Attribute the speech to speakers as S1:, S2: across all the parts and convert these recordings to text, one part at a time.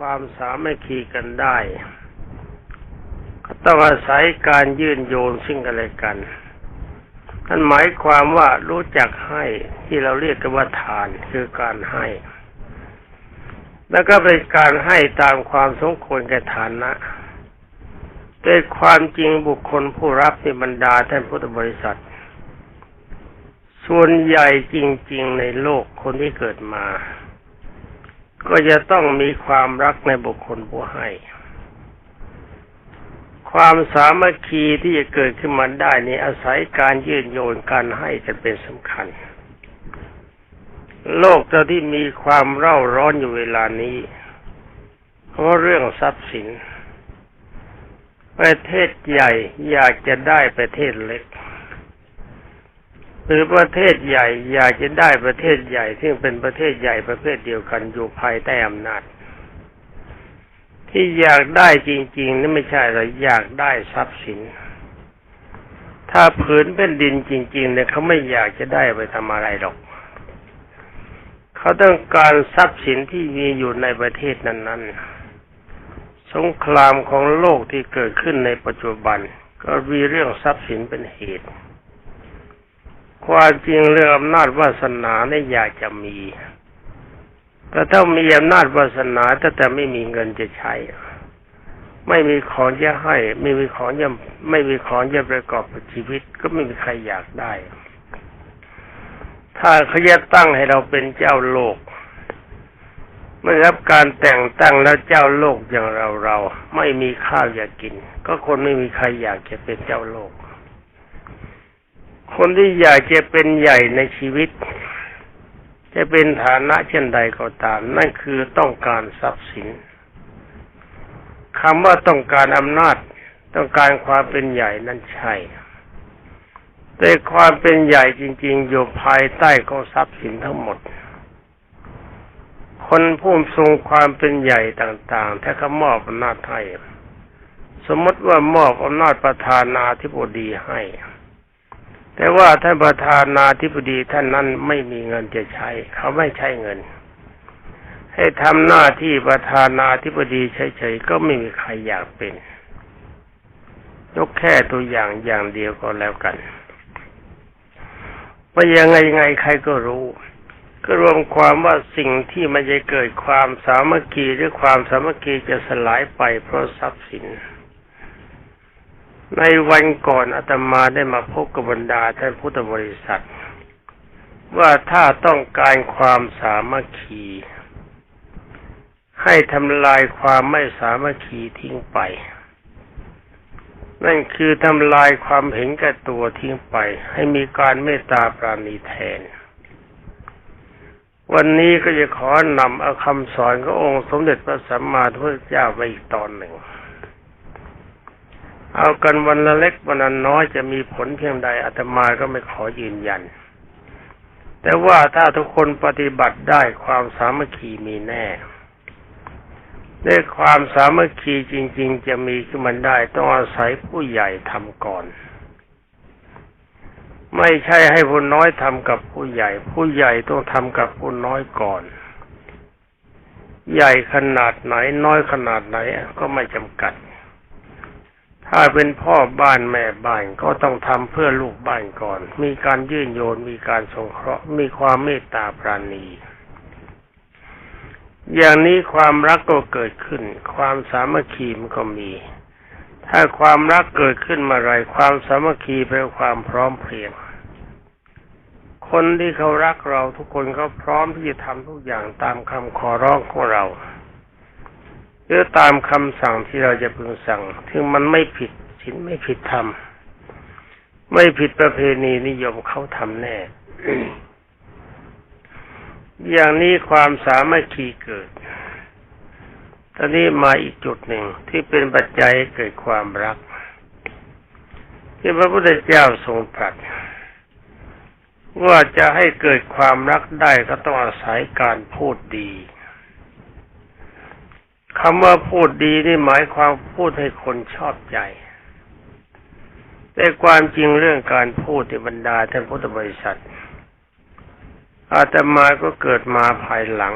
S1: ความสามัคคีกันได้ก็ต้องอาศัยการยื่นโยนซึ่งกันและกันนั่นหมายความว่ารู้จักให้ที่เราเรียกกันว่าทานคือการให้ แล้วก็เป็นการให้ตามความสมควรแก่ฐานะแต่ความจริงบุคคลผู้รับในบรรดาท่านพุทธบริษัท ส่วนใหญ่จริง ๆ ในโลกคนที่เกิดมา ก็จะต้องมีความรักในบุคคลผู้ให้ ความสามัคคีที่จะเกิดขึ้นมาได้นี้อาศัยการยื่นโยนการให้กันเป็นสำคัญ โลกเราที่มีความเร่าร้อนอยู่เวลานี้เพราะเรื่องทรัพย์สิน ประเทศใหญ่อยากจะได้ประเทศเล็ก หรือประเทศใหญ่อยากจะได้ประเทศใหญ่ ซึ่งเป็นประเทศใหญ่ประเภทเดียวกันอยู่ภายใต้อำนาจ ที่อยากได้จริงๆนั่นไม่ใช่หรอกอยากได้ทรัพย์สิน ถ้าผืนเป็นดินจริง ๆ เนี่ยเขาไม่อยากจะได้ไปทำอะไรหรอก เขาต้องการทรัพย์สินที่มีอยู่ในประเทศนั้น ๆ สงครามของโลกที่เกิดขึ้นในปัจจุบัน ก็มีเรื่องทรัพย์สินเป็นเหตุ ความจริงเรื่องอำนาจวาสนาเนี่ยอยากจะมี แต่ถ้ามีอำนาจวาสนาแต่แต่ไม่มีเงินจะใช้ ไม่มีของจะให้ ไม่มีของจะไม่มีของจะประกอบชีวิต ก็ไม่มีใครอยากได้ ถ้าเขาจะตั้งให้เราเป็นเจ้าโลกเมื่อรับการแต่งตั้งแล้วเจ้าโลกอย่างเราเราไม่มีข้าวอยากกิน ก็คนไม่มีใครอยากจะเป็นเจ้าโลก คนที่อยากจะเป็นใหญ่ในชีวิต จะเป็นฐานะเช่นใดก็ตาม นั่นคือต้องการทรัพย์สินคำว่าต้องการอำนาจ ต้องการความเป็นใหญ่นั่นใช่แต่ความเป็นใหญ่จริง ๆ อยู่ภายใต้ของทรัพย์สินทั้งหมด คนผู้ทรงความเป็นใหญ่ต่าง ๆ ถ้าเขามอบอำนาจให้สมมติว่ามอบอำนาจประธานาธิบดีให้ แต่ว่าท่านประธานาธิบดีท่านนั้นไม่มีเงินจะใช้ เขาไม่ใช้เงิน ให้ทำหน้าที่ประธานาธิบดีเฉยๆก็ไม่มีใครอยากเป็น ยกแค่ตัวอย่างอย่างเดียวก็แล้วกันว่ายังไงยังไงใครก็รู้ ก็รวมความว่าสิ่งที่มันจะเกิดความสามัคคีหรือความสามัคคีจะสลายไปเพราะทรัพย์สิน ในวันก่อนอาตมาได้มาพบกับบรรดาท่านพุทธบริษัท ว่าถ้าต้องการความสามัคคี ให้ทำลายความไม่สามัคคีทิ้งไป นั่นคือทำลายความเห็นแก่ตัวทิ้งไป ให้มีการเมตตาปราณีแทน วันนี้ก็จะขอนำเอาคำสอนขององค์สมเด็จพระสัมมาสัมพุทธเจ้าไปอีกตอนหนึ่ง เอากันวันละเล็กวันละน้อยจะมีผลเพียงใดอาตมาก็ไม่ขอยืนยัน แต่ว่าถ้าทุกคนปฏิบัติได้ความสามัคคีมีแน่ด้วยความสามัคคีจริง ๆ จะมีขึ้นมาได้ต้องอาศัยผู้ใหญ่ทำก่อน ไม่ใช่ให้ผู้น้อยทำกับผู้ใหญ่ ผู้ใหญ่ต้องทำกับผู้น้อยก่อน ใหญ่ขนาดไหนน้อยขนาดไหนก็ไม่จำกัด ถ้าเป็นพ่อบ้านแม่บ้านก็ต้องทำเพื่อลูกบ้านก่อน มีการยื่นโยนมีการสงเคราะห์มีความเมตตาปราณี อย่างนี้ความรักก็เกิดขึ้น ความสามัคคีมันก็มี ถ้าความรักเกิดขึ้นมื่อไรความสามัคคีเป็นความพร้อมเพรียงคนที่เขารักเราทุกคนเขาพร้อมที่จะทำทุกอย่างตามคำขอร้องของเรา หรือตามคำสั่งที่เราจะพึงสั่ง ถึงมันไม่ผิดศีลไม่ผิดธรรมไม่ผิดประเพณีนิยมเขาทำแน่ อย่างนี้ความสามัคคีเกิด ตอนนี้มาอีกจุดหนึ่งที่เป็นปัจจัยเกิดความรัก ที่พระพุทธเจ้าทรงตรัสว่าจะให้เกิดความรักได้ก็ต้องอาศัยการพูดดี คำว่าพูดดีนี่หมายความพูดให้คนชอบใจ แต่ความจริงเรื่องการพูดในบรรดาท่านพุทธบริษัท อาตมาก็เกิดมาภายหลัง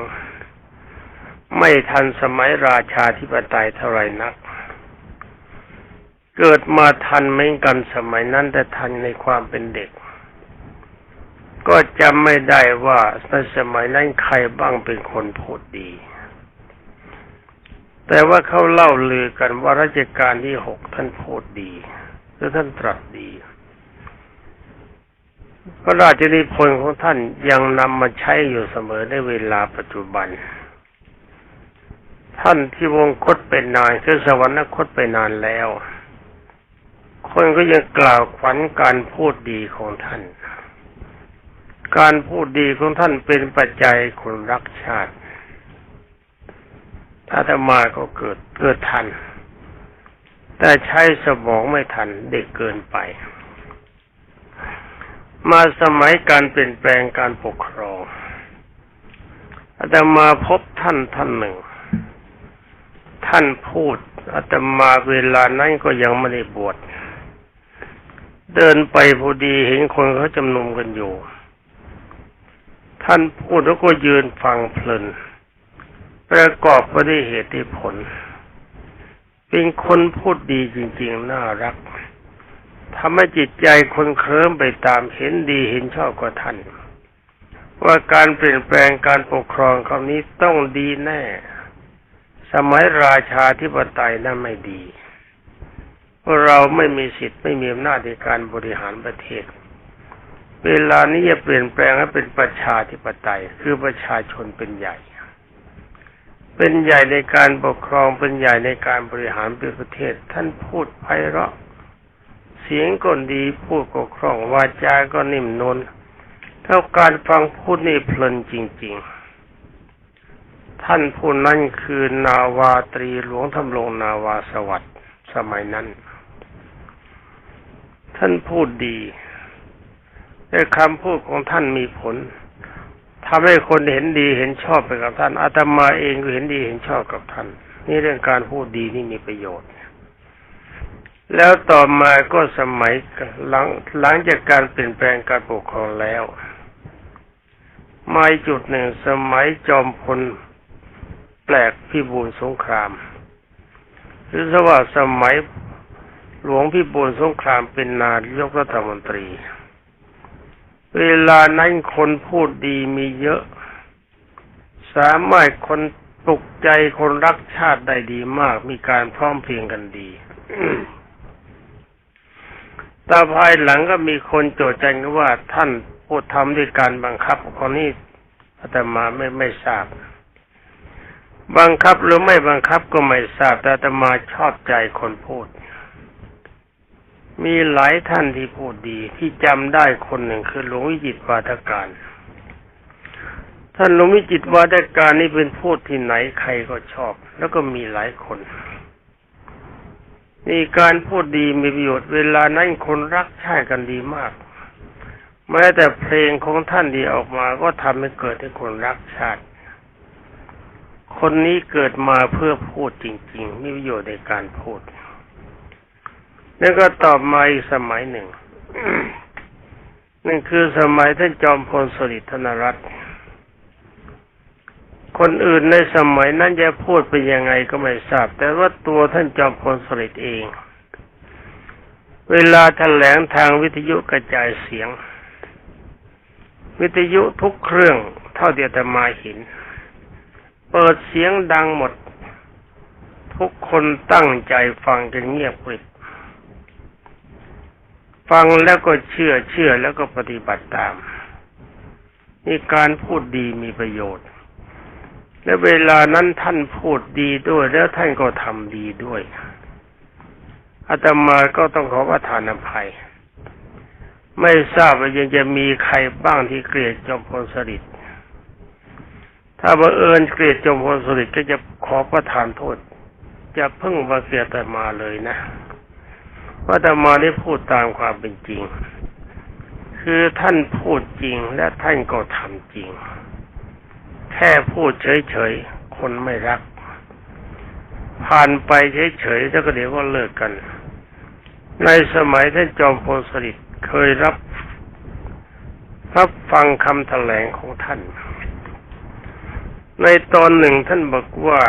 S1: ไม่ทันสมัยราชาธิปไตยเท่าไรนัก เกิดมาทันเหมือนกันสมัยนั้นแต่ทันในความเป็นเด็ก ก็จำไม่ได้ว่าในสมัยนั้นใครบ้างเป็นคนพูดดี แต่ว่าเขาเล่าลือกันว่ารัชกาลที่หกท่านพูดดีหรือท่านตรัสดีพระราชนิพนธ์ของท่านยังนำมาใช้อยู่เสมอในเวลาปัจจุบัน ท่านที่วงคตเป็นนานคือสวรรคตไปนานแล้ว คนก็ยังกล่าวขวัญการพูดดีของท่าน การพูดดีของท่านเป็นปัจจัยคนรักชาติ ถ้าธรรมาก็เกิดเกิดทัน แต่ใช้สมองไม่ทันเด็กเกินไป มาสมัยการเปลี่ยนแปลงการปกครองอาตมาพบท่านท่านหนึ่ง ท่านพูดอาตมาเวลานั้นก็ยังไม่ได้บวชเดินไปพอดีเห็นคนเขาจำนุมกันอยู่ ท่านพูดแล้วก็ยืนฟังเพลิน ประกอบไปด้วยเหตุผล เป็นคนพูดดีจริง ๆ น่ารักทำให้จิตใจคนเคลิ้มไปตามเห็นดีเห็นชอบกว่าท่าน ว่าการเปลี่ยนแปลงการปกครองคำนี้ต้องดีแน่ สมัยราชาธิปไตยนั้นไม่ดีเพราะเราไม่มีสิทธิ์ไม่มีอำนาจในการบริหารประเทศ เวลานี้จะเปลี่ยนแปลงให้เป็นประชาธิปไตย คือประชาชนเป็นใหญ่ เป็นใหญ่ในการปกครองเป็นใหญ่ในการบริหารประเทศ ท่านพูดไพเราะ เสียงก็ดีพูดก็คล่องวาจาก็นิ่มนวลเท่าการฟังพูดนี่เพลินจริง ๆ ท่านผู้นั้นคือนาวาตรีหลวงทำรงนาวาสวัสดิ์สมัยนั้น ท่านพูดดีแต่คำพูดของท่านมีผล ทำให้คนเห็นดีเห็นชอบไปกับท่านอาตมาเองก็เห็นดีเห็นชอบกับท่าน นี่เรื่องการพูดดีนี่มีประโยชน์ แล้วต่อมาก็สมัยหลังหลังจากการเปลี่ยนแปลงการปกครองแล้วมาจุดหนึ่งสมัยจอมพลแปลกพิบูลสงคราม หรือสว่าสมัยหลวงพิบูลสงครามเป็นนายกรัฐมนตรี เวลานั้นคนพูดดีมีเยอะ สามารถคนปลุกใจคนรักชาติได้ดีมาก มีการพร้อมเพียงกันดีแต่ภายหลังก็มีคนโจทย์จันกันว่าท่านพูดทำด้วยการบังคับคนนี้อาตมาไม่ไม่ทราบ บังคับหรือไม่บังคับก็ไม่ทราบแต่อาตมาชอบใจคนพูด มีหลายท่านที่พูดดีที่จำได้คนหนึ่งคือหลวงวิจิตวาทการ ท่านหลวงวิจิตวาทการนี่เป็นพูดที่ไหนใครก็ชอบ แล้วก็มีหลายคนนี่การพูดดีมีประโยชน์เวลานั้นคนรักชาติกันดีมาก แม้แต่เพลงของท่านที่ออกมาก็ทำให้เกิดให้คนรักชาติ คนนี้เกิดมาเพื่อพูดจริง ๆ มีประโยชน์ในการพูด แล้วก็ตอบมาอีกสมัยหนึ่งนั่นคือสมัยท่านจอมพลสฤษดิ์ธนรัตน์คนอื่นในสมัยนั้นจะพูดเป็นยังไงก็ไม่ทราบ แต่ว่าตัวท่านจอมพลสฤษดิ์เอง เวลาแถลงทางวิทยุกระจายเสียง วิทยุทุกเครื่องเท่าเดียวแต่มาห็นเปิดเสียงดังหมด ทุกคนตั้งใจฟังจนเงียบกริบ ฟังแล้วก็เชื่อเชื่อแล้วก็ปฏิบัติตาม นี่การพูดดีมีประโยชน์ และเวลานั้นท่านพูดดีด้วย แล้วท่านก็ทำดีด้วยอาตมาก็ต้องขอประทานอภัย ไม่ทราบว่ายังจะมีใครบ้างที่เกลียดจอมพลสฤษดิ์ถ้าบังเอิญเกลียดจอมพลสฤษดิ์ก็จะขอประทานโทษ จะเพิ่งมาเกลียแต่มาเลยนะ ว่าแต่มาได้พูดตามความเป็นจริง คือท่านพูดจริงและท่านก็ทำจริง แค่พูดเฉยๆ คนไม่รัก ผ่านไปเฉยๆแล้วก็เดี๋ยวก็เลิกกัน ในสมัยท่านจอมพลสฤษดิ์เคยรับรับฟังคำแถลงของท่าน ในตอนหนึ่งท่านบอกว่า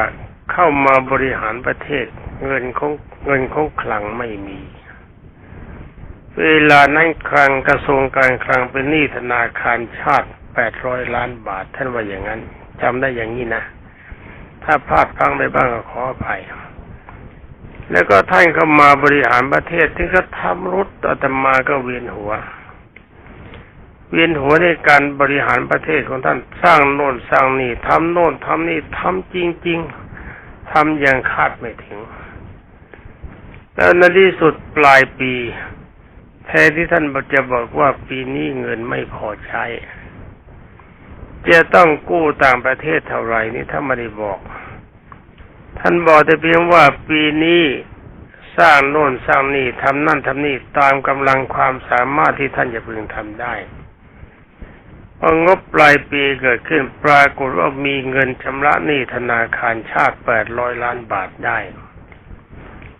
S1: เข้ามาบริหารประเทศ เงินของเงินของคลังไม่มี เวลานั้นคลังกระทรวงการคลังเป็นหนี้ธนาคารชาติแปดร้อยล้านบาท ท่านว่าอย่างนั้นจำได้อย่างนี้นะ ถ้าพลาดพังไปบ้างก็ขออภัยแล้วก็ท่านเข้ามาบริหารประเทศที่ก็ทำรุดอาตมาก็เวียนหัว เวียนหัวในการบริหารประเทศของท่านสร้างโน่นสร้างนี่ทำโน่นทำนี่ทำจริง ๆทำอย่างคาดไม่ถึง แล้วในที่สุดปลายปี แทนที่ท่านจะบอกว่าปีนี้เงินไม่พอใช้ จะต้องกู้ต่างประเทศเท่าไหร่นี่ถ้าไม่ได้บอก ท่านบอกแต่เพียงว่าปีนี้สร้างโน่นสร้างนี่ทำนั่นทำนี่ตามกำลังความสามารถที่ท่านจะพึงทำได้พองบปลายปีเกิดขึ้นปรากฏว่ามีเงินชำระหนี้ธนาคารชาติแปดร้อยล้านบาทได้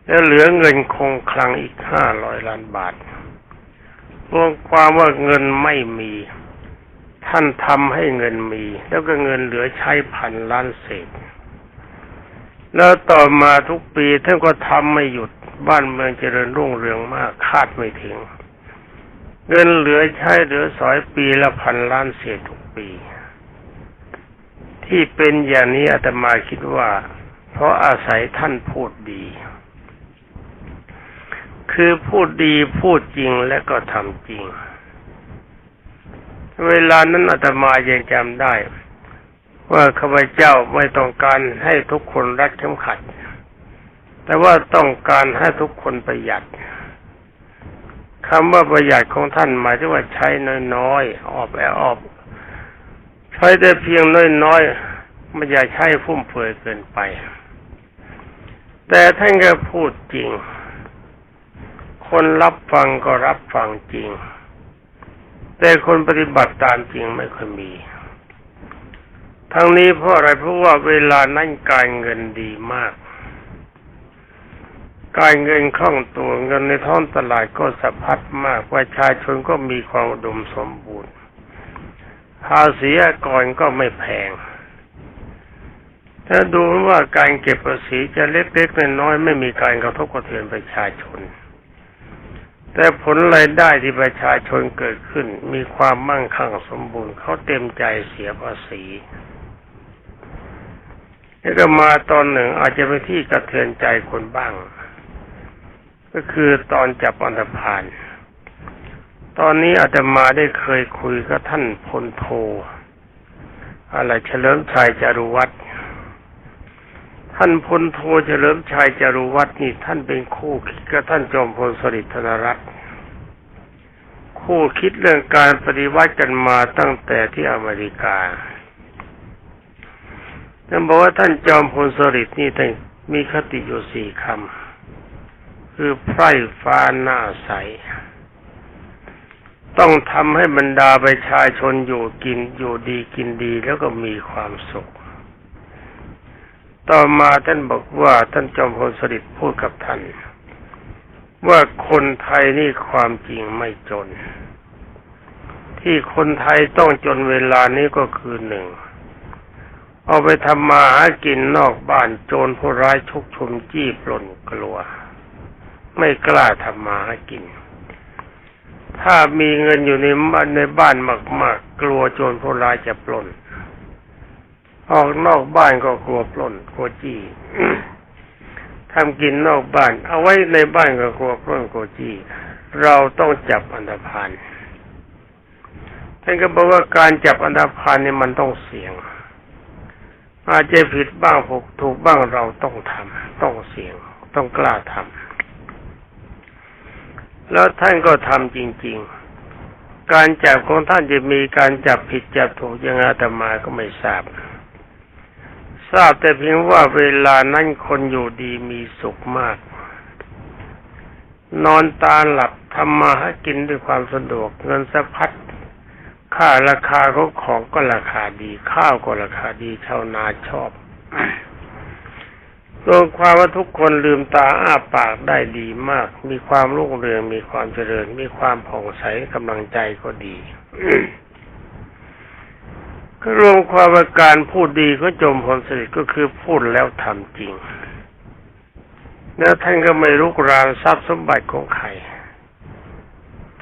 S1: แล้วเหลือเงินคงคลังอีกห้าร้อยล้านบาท รวมความว่าเงินไม่มี ท่านทำให้เงินมี แล้วก็เงินเหลือใช้พันล้านเศษ แล้วต่อมาทุกปีท่านก็ทำไม่หยุดบ้านเมืองเจริญรุ่งเรืองมากคาดไม่ถึง เงินเหลือใช้เหลือสอยปีละพันล้านเศษทุกปี ที่เป็นอย่างนี้อาตมาคิดว่า เพราะอาศัยท่านพูดดี คือพูดดีพูดจริงและก็ทำจริง เวลานั้นอาตมายังจำได้ ว่าข้าพเจ้าไม่ต้องการให้ทุกคนรัดเข็มขัด แต่ว่าต้องการให้ทุกคนประหยัดคำว่าประหยัดของท่านหมายถึงว่าใช้น้อยๆออบแอออบใช้แต่เพียงน้อยๆไม่อย่าใช้ฟุ่มเฟือยเกินไป แต่ท่านก็พูดจริง คนรับฟังก็รับฟังจริง แต่คนปฏิบัติตามจริงไม่ค่อยมี ทั้งนี้เพราะอะไรเพราะว่าเวลานั้นการเงินดีมาก การเงินคล่องตัวเงินในท้องตลาดก็สะพัดมากประชาชนก็มีความอุดมสมบูรณ์ภาษีอากรก็ไม่แพง ถ้าดูว่าการเก็บภาษีจะเล็กๆน้อยๆไม่มีการกระทบกระเทือนประชาชน แต่ผลรายได้ที่ประชาชนเกิดขึ้น มีความมั่งคั่งสมบูรณ์เขาเต็มใจเสียภาษีแล้วก็มาตอนหนึ่งอาจจะเป็นที่กระเทือนใจคนบ้าง ก็คือตอนจับอันธพาลตอนนี้อาจจะมาได้เคยคุยกับท่านพลโทอะไรเฉลิมชัยจารุวัฒน์ ท่านพลโทเฉลิมชัยจรุวัฒน์นี่ท่านเป็นคู่คิดกับท่านจอมพลสฤษดิ์ธนรัตน์คู่คิดเรื่องการปฏิวัติกันมาตั้งแต่ที่อเมริกาท่านบอกว่าท่านจอมพลสฤษดิ์นี่ท่านมีคติอยู่สี่คำ คือไพร่ฟ้าหน้าใส ต้องทำให้บรรดาประชาชนอยู่กินอยู่ดีกินดีแล้วก็มีความสุข ต่อมาท่านบอกว่าท่านจอมพลสฤษดิ์พูดกับท่าน ว่าคนไทยนี่ความจริงไม่จน ที่คนไทยต้องจนเวลานี้ก็คือหนึ่งเอาไปทำมาหากินนอกบ้านโจรผู้ร้ายชุกชุมจี้ปล้นกลัว ไม่กล้าทำมาหากิน ถ้ามีเงินอยู่ในบ้านในบ้านมาก ๆ กลัวโจรผู้ร้ายจะปล้น ออกนอกบ้านก็กลัวปล้นกลัวจี้ทำกินนอกบ้าน เอาไว้ในบ้านก็กลัวปล้นกลัวจี้เราต้องจับอันธพาลท่านก็บอกว่าการจับอันธพาลนี่มันต้องเสี่ยง อาจจะผิดบ้างถูกถูกบ้างเราต้องทำต้องเสี่ยง ต้องกล้าทำแล้วท่านก็ทำจริง ๆ การจับของท่านจะมีการจับผิดจับถูกยังไงแต่มาก็ไม่ทราบ ทราบแต่เพียงว่าเวลานั้นคนอยู่ดีมีสุขมาก นอนตาหลับทำมาหากินด้วยความสะดวก เงินสะพัดค่าราคาของของก็ราคาดี ข้าวก็ราคาดีชาวนาชอบรวมความว่าทุกคนลืมตาอ้าปากได้ดีมาก มีความรุ่งเรืองมีความเจริญ มีความผ่องใสกำลังใจก็ดี ก็รวมความว่าการพูดดีของจมพลสฤษดิ์ก็คือพูดแล้วทำจริง แล้วท่านก็ไม่รุกรานทรัพย์สมบัติของใคร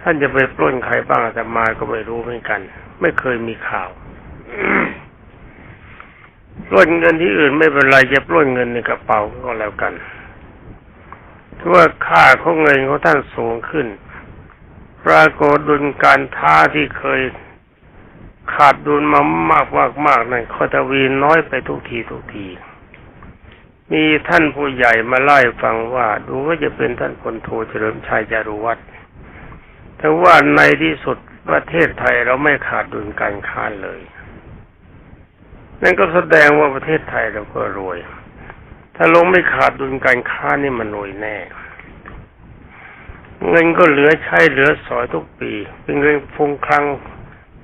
S1: ท่านจะไปปล้นใครบ้างแต่มาก็ไม่รู้เหมือนกัน ไม่เคยมีข่าวปล้นเงินที่อื่นไม่เป็นไรจะปล้นเงินในกระเป๋าก็แล้วกันถือว่าค่าของเงินของท่านสูงขึ้น ปรากฏดุลการท้าที่เคย ขาดดุลมามากมากมากนั่นคอตวีน้อยไปทุกทีทุกที มีท่านผู้ใหญ่มาไล่ฟังว่า ดูว่าจะเป็นท่านพลโทเฉลิมชัยจารุวัฒน์แต่ว่าในที่สุดประเทศไทยเราไม่ขาดดุลการค้าเลย นั่นก็แสดงว่าประเทศไทยเราก็รวย ถ้าลงไม่ขาดดุลการค้านี่มันรวยแน่ เงินก็เหลือใช้เหลือสอยทุกปี เป็นเงินฟงคลัง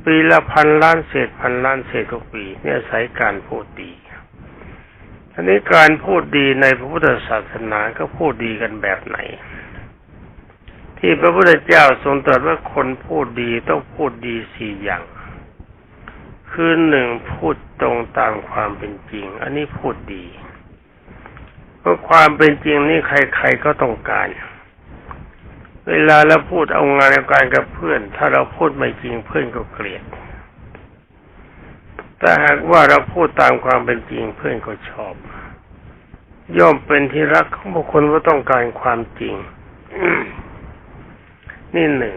S1: ปีละพันล้านเศษพันล้านเศษทุกปี เนี่ยอายการพูดดีอันนี้การพูดดีในพระพุทธศาสนาก็พูดดีกันแบบไหน ที่พระพุทธเจ้าทรงตรัสว่าคนพูดดีต้องพูดดีสี่อย่าง คือหนึ่งพูดตรงตามความเป็นจริง อันนี้พูดดีเพราะความเป็นจริงนี่ใครๆก็ต้องการ เวลาเราพูดเอางานเอาการกับเพื่อน ถ้าเราพูดไม่จริงเพื่อนก็เกลียดแต่หากว่าเราพูดตามความเป็นจริงเพื่อนก็ชอบ ย่อมเป็นที่รักของบุคคลว่าต้องการความจริงนี่หนึ่ง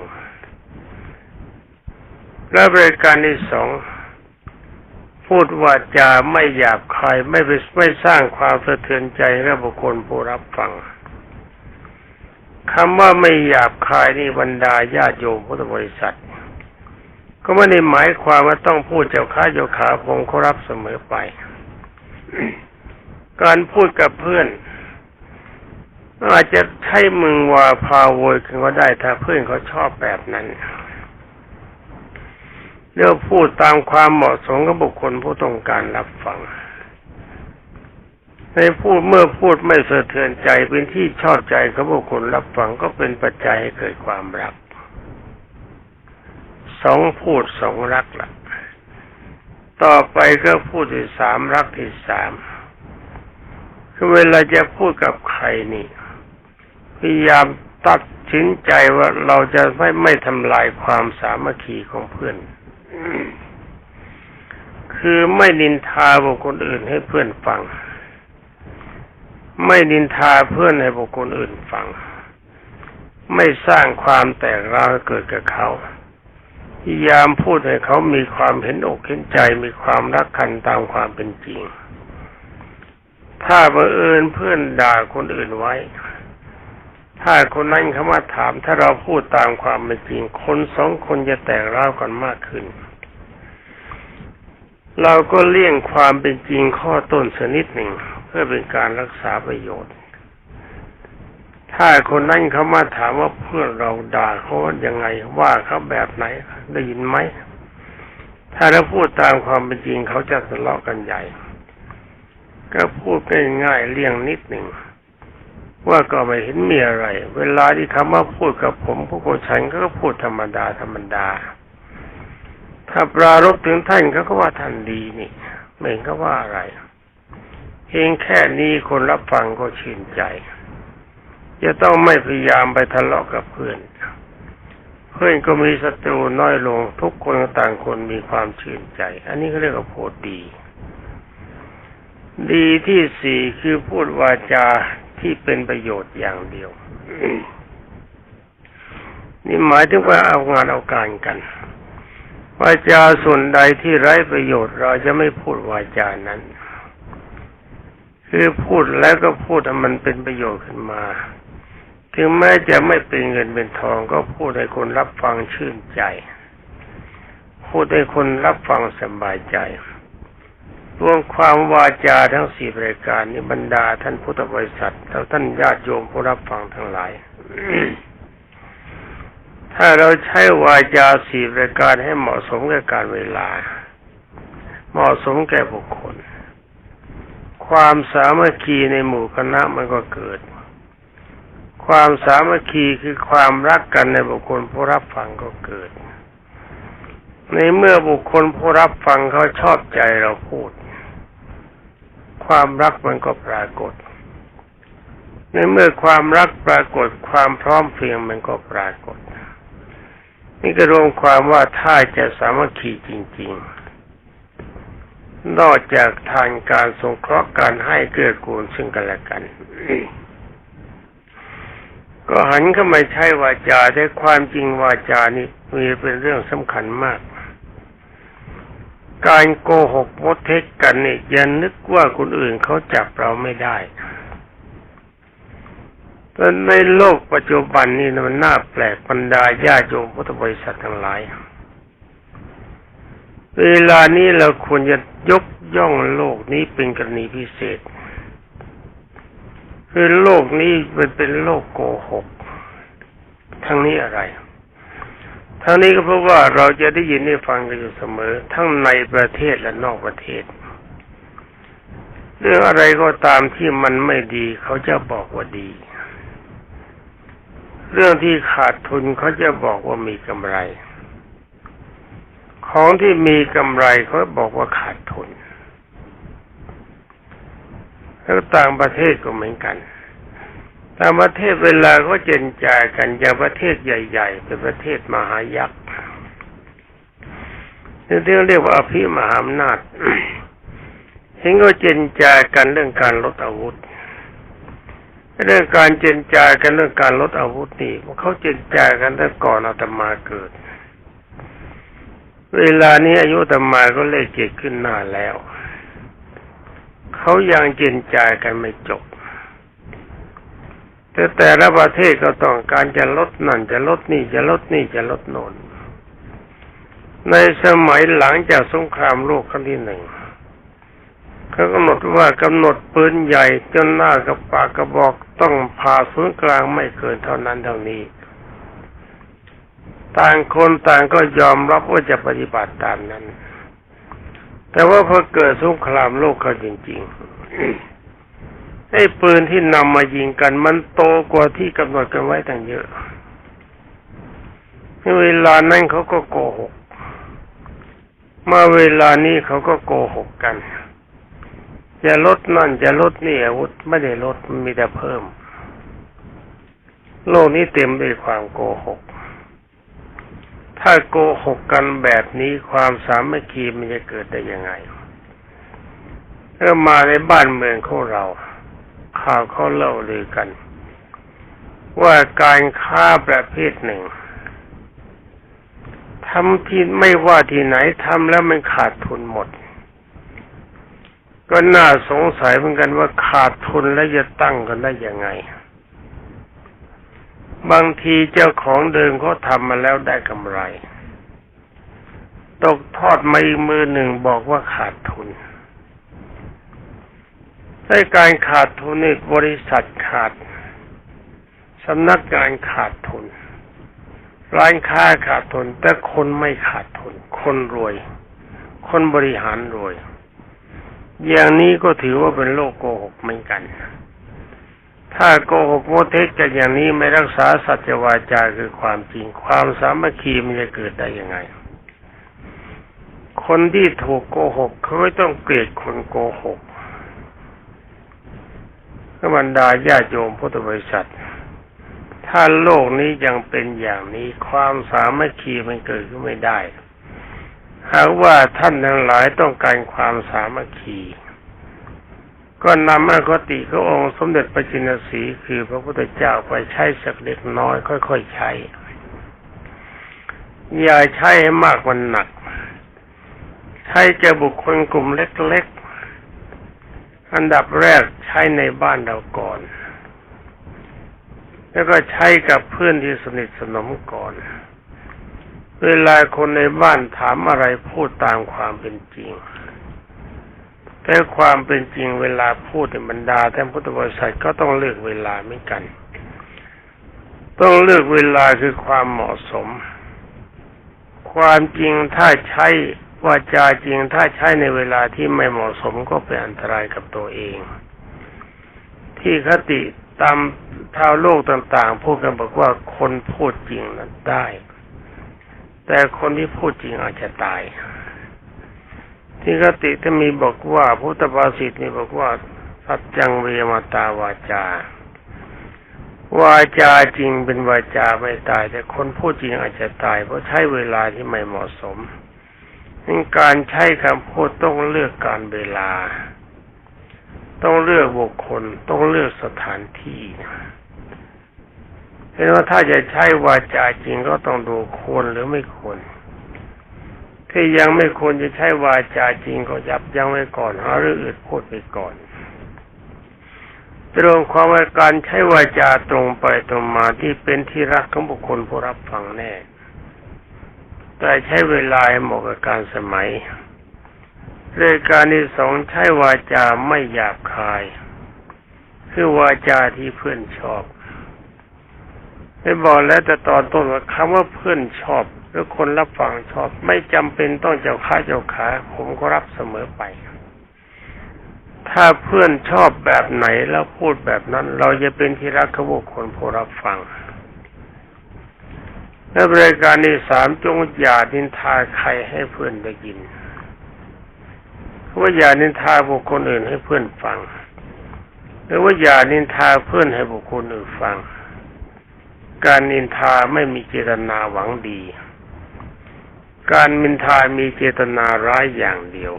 S1: และบริการที่สองพูดวาจาไม่หยาบคายไม่ไปไม่สร้างความสะเทือนใจให้บุคคลผู้รับฟัง คำว่าไม่หยาบคายนี่บรรดาญาติโยมพุทธบริษัท ก็ไม่ได้หมายความว่าต้องพูดเจ้าข้าเจ้าขาผมเขารับเสมอไป การพูดกับเพื่อน อาจจะใช้มึงว่าพาโวยกันก็ได้ถ้าเพื่อนเขาชอบแบบนั้นเรียกพูดตามความเหมาะสมกับบุคคลผู้ต้องการรับฟัง ในพูดเมื่อพูดไม่สะเทือนใจเป็นที่ชอบใจของบุคคลรับฟังก็เป็นปัจจัยให้เกิดความรัก สองพูดสองรักละต่อไปก็พูดที่สามรักที่สามคือเวลาจะพูดกับใครนี่พยายามตัดสินใจว่าเราจะไม่ไม่ทำลายความสามัคคีของเพื่อน คือไม่นินทาบุคคลอื่นให้เพื่อนฟัง ไม่นินทาเพื่อนให้บุคคลอื่นฟัง ไม่สร้างความแตกร้าวเกิดกับเขาพยายามพูดให้เขามีความเห็นอกเห็นใจมีความรักกันตามความเป็นจริง ถ้าบังเอิญเพื่อนด่าคนอื่นไว้ ถ้าคนนั้นเขามาถามถ้าเราพูดตามความเป็นจริง คนสองคนจะแตกร้าวกันมากขึ้น เราก็เลี่ยงความเป็นจริงข้อต้นสนิดหนึ่ง พื่อเป็นการรักษาประโยชน์ ถ้าคนนั้นเขามาถามว่าเพื่อนเราด่าเขายังไงว่าเขาแบบไหนได้ยินไหมถ้าเราพูดตามความเป็นจริงเขาจะทะเลาะกันใหญ่ ก็พูดง่ายๆเลี่ยงนิดหนึ่งว่าก็ไม่เห็นมีอะไร เวลาที่เขามาพูดกับผมพวกฉันก็พูดธรรมดาธรรมดา ถ้าปรารบถึงท่านเขาก็ว่าท่านดีนี่ไม่เห็นก็ว่าอะไร เพียงแค่นี้คนรับฟังก็ชื่นใจ จะต้องไม่พยายามไปทะเลาะกับเพื่อน เพื่อนก็มีศัตรูน้อยลง ทุกคนต่างคนมีความชื่นใจ อันนี้เขาเรียกว่าโพดดีดีที่สี่คือพูดวาจาที่เป็นประโยชน์อย่างเดียว นี่หมายถึงว่าเอางานเอาการกันวาจาส่วนใดที่ไร้ประโยชน์เราจะไม่พูดวาจานั้น คือพูดแล้วก็พูดให้มันเป็นประโยชน์ขึ้นมา ถึงแม้จะไม่เป็นเงินเป็นทองก็พูดให้คนรับฟังชื่นใจ พูดให้คนรับฟังสบายใจรวมความวาจาทั้งสี่รายการนี้บรรดาท่านพุทธบริษัทและท่านญาติโยมผู้รับฟังทั้งหลาย ถ้าเราใช้วาจาสี่รายการให้เหมาะสมกับการเวลา เหมาะสมแก่บุคคล ความสามัคคีในหมู่คณะมันก็เกิด ความสามัคคีคือความรักกันในบุคคลผู้รับฟังก็เกิด ในเมื่อบุคคลผู้รับฟังเขาชอบใจเราพูด ความรักมันก็ปรากฏ ในเมื่อความรักปรากฏความพร้อมเพรียงมันก็ปรากฏ นี่ก็รวมความว่าถ้าจะสามัคคีจริง ๆ นอกจากทานการสงเคราะห์การให้เกื้อกูลซึ่งกันและกัน ก็หันเข้ามาใช้วาจาแต่ความจริงวาจานี่มีเป็นเรื่องสำคัญมาก การโกหกมดเท็จกันนี่อย่านึกว่าคนอื่นเขาจับเราไม่ได้แต่ในโลกปัจจุบันนี่มันน่าแปลกบรรดาญาโยมพุทธบริษัททั้งหลาย เวลานี้เราควรจะยกย่องโลกนี้เป็นกรณีพิเศษ คือโลกนี้มันเป็นโลกโกหก ทั้งนี้อะไร ทั้งนี้ก็เพราะว่าเราจะได้ยินได้ฟังกันอยู่เสมอ ทั้งในประเทศและนอกประเทศ เรื่องอะไรก็ตามที่มันไม่ดีเขาจะบอกว่าดี เรื่องที่ขาดทุนเขาจะบอกว่ามีกำไร ของที่มีกำไรเขาบอกว่าขาดทุน แล้วต่างประเทศก็เหมือนกันต่างประเทศเวลาเขาเจนจ่ายกันอย่างประเทศใหญ่ ๆ เป็นประเทศมหายักษ์ที่เรียกว่าอภิมหาอำนาจเห็นก็เจนจากันเรื่องการลดอาวุธ เรื่องการเจนจากันเรื่องการลดอาวุธนี่เขาเจนจากันตั้งก่อนอาตมาเกิด เวลานี้อายุอาตมาก็เลขเจ็ดขึ้นหน้าแล้ว เขายังเจนจากันไม่จบ แต่แต่ละประเทศก็ต้องการจะลดนั่นจะลดนี่จะลดนี่จะลดโน่นในสมัยหลังจากสงครามโลกครั้งที่หนึ่งเขากำหนดว่ากำหนดปืนใหญ่จนหน้ากับปากกระบอกต้องผ่าศูนย์กลางไม่เกินเท่านั้นเท่านี้ ต่างคนต่างก็ยอมรับว่าจะปฏิบัติตามนั้น แต่ว่าพอเกิดสงครามโลกเขาจริงๆไอ้ปืนที่นำมายิงกัน มันโตกว่าที่กำหนดกันไว้ตั้งเยอะเวลานั้นเขาก็โกหก มาเวลานี้เขาก็โกหกกัน จะลดนั่นจะลดนี่อาวุธไม่ได้ลดมีแต่เพิ่ม โลกนี้เต็มด้วยความโกหก ถ้าโกหกกันแบบนี้ความสามัคคีมันจะเกิดได้ยังไงเมื่อมาในบ้านเมืองของเรา ข่าวเขาเล่าลือกัน ว่าการค้าประเภทหนึ่งทำที่ไม่ว่าที่ไหนทำแล้วมันขาดทุนหมด ก็น่าสงสัยเหมือนกันว่าขาดทุนแล้วจะตั้งกันได้ยังไง บางทีเจ้าของเดิมเขาทำมาแล้วได้กำไร ตกทอดมาอีกมือหนึ่งบอกว่าขาดทุนในการขาดทุนนี่บริษัทขาดสำนักงานขาดทุน ร้านค้าขาดทุน แต่คนไม่ขาดทุน คนรวย คนบริหารรวย อย่างนี้ก็ถือว่าเป็นโลกโกหกเหมือนกัน ถ้าโกหกโมเทกกันอย่างนี้ไม่รักษาสัจวาจาคือความจริง ความสามัคคีมันจะเกิดได้ยังไง คนที่ถูกโกหกเขาไม่ต้องเกลียดคนโกหกบรรดาญาโยมพุทธบริษัท ถ้าโลกนี้ยังเป็นอย่างนี้ความสามัคคีมันเกิดขึ้นไม่ได้หากว่าท่านทั้งหลายต้องการความสามัคคี ก็นำอคติขององค์สมเด็จพระจินสีคือพระพุทธเจ้าไปใช้สักเล็กน้อย ค่อย ๆ ใช้ อย่าใช้ให้มากมันหนัก ใช้จะบุคคลกลุ่มเล็ก ๆ อันดับแรกใช้ในบ้านเราก่อน แล้วก็ใช้กับเพื่อนที่สนิทสนมก่อน เวลาคนในบ้านถามอะไรพูดตามความเป็นจริง แต่ความเป็นจริงเวลาพูดในบรรดาท่านพุทธบริษัทก็ต้องเลือกเวลาไม่กัน ต้องเลือกเวลาคือความเหมาะสม ความจริงถ้าใช้วาจาจริงถ้าใช้ในเวลาที่ไม่เหมาะสมก็เป็นอันตรายกับตัวเอง ที่คติตามชาวโลกต่าง ๆ พูดกันบอกว่าคนพูดจริงนั้นได้ แต่คนที่พูดจริงอาจจะตาย ที่คติที่มีบอกว่าพุทธภาษิตมีบอกว่าสัจจังเวมาตาวาจาวาจาจริงเป็นวาจาไม่ตาย แต่คนพูดจริงอาจจะตาย เพราะใช้เวลาที่ไม่เหมาะสมในการใช้คำพูดต้องเลือกการเวลา ต้องเลือกบุคคล ต้องเลือกสถานที่เห็นว่าถ้าจะใช้วาจาจริงก็ต้องดูควรหรือไม่ควร ที่ยังไม่ควรจะใช้วาจาจริงก็ยับยั้งไว้ก่อนหาเรื่องอื่นพูดไปก่อน ตรงความว่าการใช้วาจาตรงไปตรงมาที่เป็นที่รักของบุคคลผู้รับฟังแน่ แต่ใช้เวลาเหมาะกับการสมัยเรื่องการที่สองใช้วาจาไม่หยาบคาย คือวาจาที่เพื่อนชอบ ได้บอกแล้วแต่ตอนต้นว่าคำว่าเพื่อนชอบ หรือคนรับฟังชอบ ไม่จำเป็นต้องเจ้าข้าเจ้าขา ผมก็รับเสมอไป ถ้าเพื่อนชอบแบบไหนแล้วพูดแบบนั้น เราจะเป็นที่รักขบุคคลผู้รับฟังและบริการที่สามจงอย่าดินทาใครให้เพื่อนได้ยินว่าอย่านินทาบุคคลอื่นให้เพื่อนฟัง หรือว่าอย่านินทาเพื่อนให้บุคคลอื่นฟัง การนินทาไม่มีเจตนาหวังดี การมินทามีเจตนาร้ายอย่างเดียว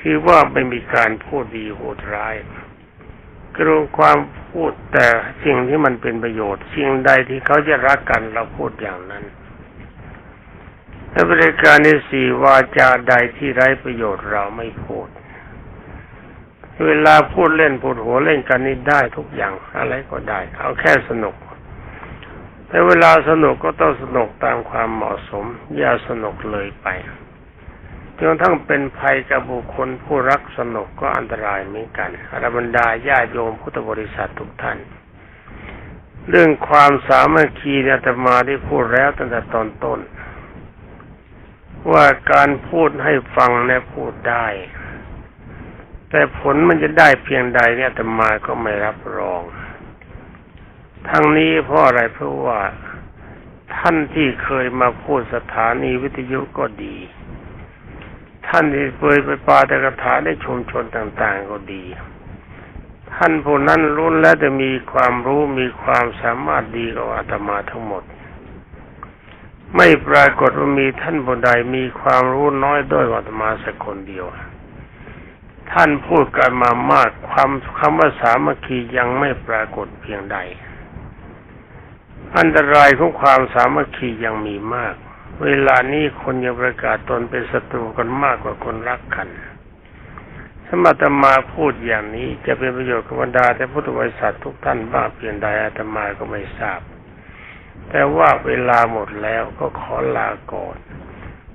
S1: คือว่าไม่มีการพูดดีโหดร้ายกรูความพูดแต่สิ่งที่มันเป็นประโยชน์สิ่งใดที่เขาจะรักกันเราพูดอย่างนั้นและบริการที่สี่วาจาใดที่ไร้ประโยชน์เราไม่พูด เวลาพูดเล่นพูดหัวเล่นกันนี่ได้ทุกอย่างอะไรก็ได้ เอาแค่สนุก แต่เวลาสนุกก็ต้องสนุกตามความเหมาะสม อย่าสนุกเลยไปจนทั้งเป็นภัยกับบุคคลผู้รักสนุกก็อันตรายเหมือนกันอรบรรดาญาโยมพุทธบริษัททุกท่าน เรื่องความสามัคคีเนี่ยจะมาได้พูดแล้วตั้งแต่ตอนต้น ว่าการพูดให้ฟังเนี่ยพูดได้ แต่ผลมันจะได้เพียงใดเนี่ยแต่มาก็ไม่รับรอง ทั้งนี้เพราะอะไรเพราะว่าท่านที่เคยมาพูดสถานีวิทยุก็ดี ท่านที่เคยไปปาตกถาในชุมชนต่าง ๆก็ดี ท่านผู้นั้นรุ่นและจะมีความรู้มีความสามารถดีกว่าอาตมาทั้งหมด ไม่ปรากฏว่ามีท่านผู้ใดมีความรู้น้อยด้วยวัตมาสักคนเดียว ท่านพูดกันมามากความคำว่าสามัคคียังไม่ปรากฏเพียงใด อันตรายของความสามัคคียังมีมาก เวลานี้คนยังประกาศตนเป็นศัตรูกันมากกว่าคนรักกันสมอาตมาพูดอย่างนี้จะเป็นประโยชน์กับบรรดาแต่พุทธบริษัททุกท่านบ้างเพียงใดอาตมาก็ไม่ทราบ แต่ว่าเวลาหมดแล้วก็ขอลาก่อน